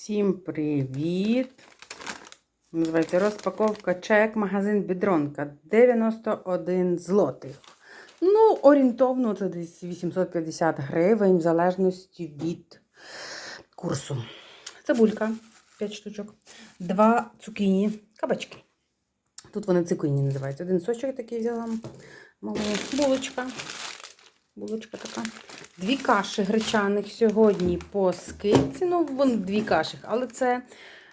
Всім привіт! Називається розпаковка чек, магазин Бідронка 91 злотих. Ну, орієнтовно це десь 850 гривень, в залежності від курсу. Цибулька 5 штучок, два цукіні, кабачки. Тут вони цукіні називаються. Один сочок такий взяла. Малий. Булочка. Булочка така. Дві каші гречаних сьогодні по скидці. Ну, вони дві каші, але це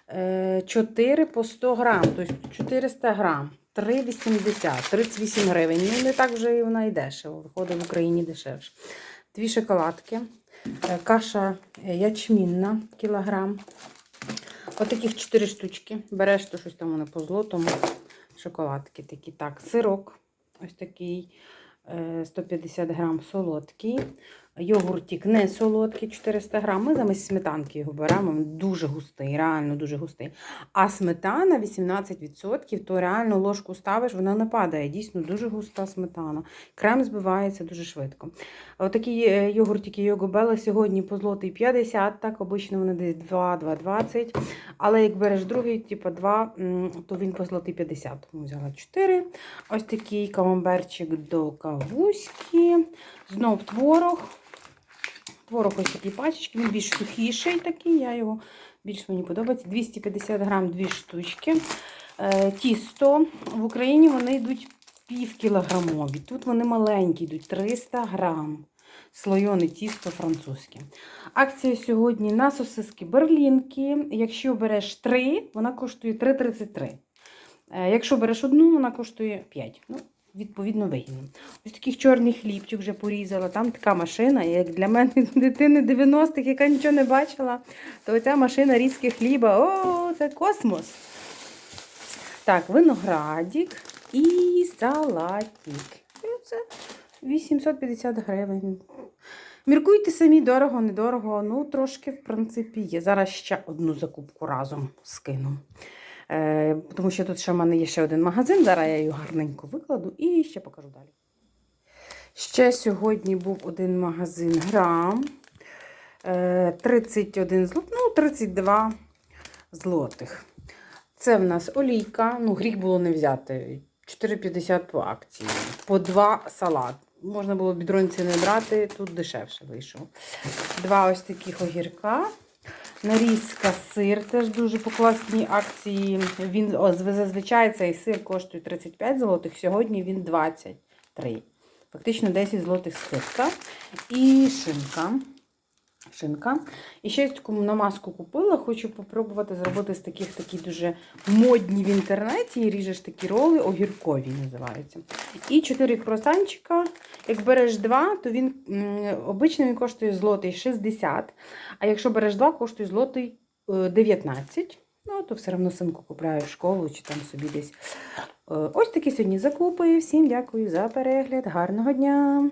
е, 4 по 100 грам, тобто 400 грам. 3,80, 38 гривень. Ну, не так вже і вона і дешево. Виходить в Україні дешевше. Дві шоколадки. Е, Каша е, ячмінна, кілограм. Отаких 4 штучки. Береш то щось там вони по злотому. Шоколадки такі. Так, сирок. Ось такий. Е, 150 грам солодкий. Йогуртик не солодкий, 400 грам. Ми замість сметанки його беремо. Він дуже густий, реально дуже густий. А сметана 18%, то реально ложку ставиш, вона не падає. Дійсно дуже густа сметана. Крем збивається дуже швидко. Отакі е, йогуртики Йогобела сьогодні по злотий 50, так обично вони десь 2-2,20. Але як береш другий, типу 2, то він по злотий 50. Тому взяла 4. Ось такий камамберчик до кавуськи. Знов творог. Творог ось такі пачечки, він більш сухіший такий, я його більш мені подобається. 250 грам, дві штучки. Е, тісто в Україні вони йдуть пів кілограмові. Тут вони маленькі, йдуть 300 грам. Слойоне тісто французьке. Акція сьогодні на сосиски берлінки. Якщо береш 3, вона коштує 3,33. Е, Якщо береш одну, вона коштує 5. Ну, відповідно, вигідно. Ось таких чорний хлібчик вже порізала. Там така машина, як для мене дитини 90-х, яка нічого не бачила, то оця машина різки хліба. О, це космос. Так, виноградик і салатик. Це 850 гривень. Міркуйте самі, дорого, недорого. Ну, трошки, в принципі, є. Зараз ще одну закупку разом скину. Е, тому що тут ще в мене є ще один магазин. Зараз я його гарненько викладу і ще покажу далі. Ще сьогодні був один магазин грам. Е, 31 злот, ну, 32 злотих. Це в нас олійка. Ну, гріх було не взяти. 4,50 по акції. По 2 салат. Можна було бідронці не брати, тут дешевше вийшов. Два ось таких огірка. Нарізка сир теж дуже по класній акції. Він зазвичай цей сир коштує 35 злотих, сьогодні він 23. Фактично 10 злотих скидка. І шинка. Шинка. І ще таку намазку купила. Хочу попробувати зробити з таких такі дуже модні в інтернеті. І ріжеш такі роли, огіркові називаються. І 4 круасанчика. Як береш 2, то він обично він коштує злотий 60. А якщо береш 2, коштує злотий е, 19. Ну, то все одно синку купляю в школу чи там собі десь. Е, Ось такі сьогодні закупи. Всім дякую за перегляд. Гарного дня!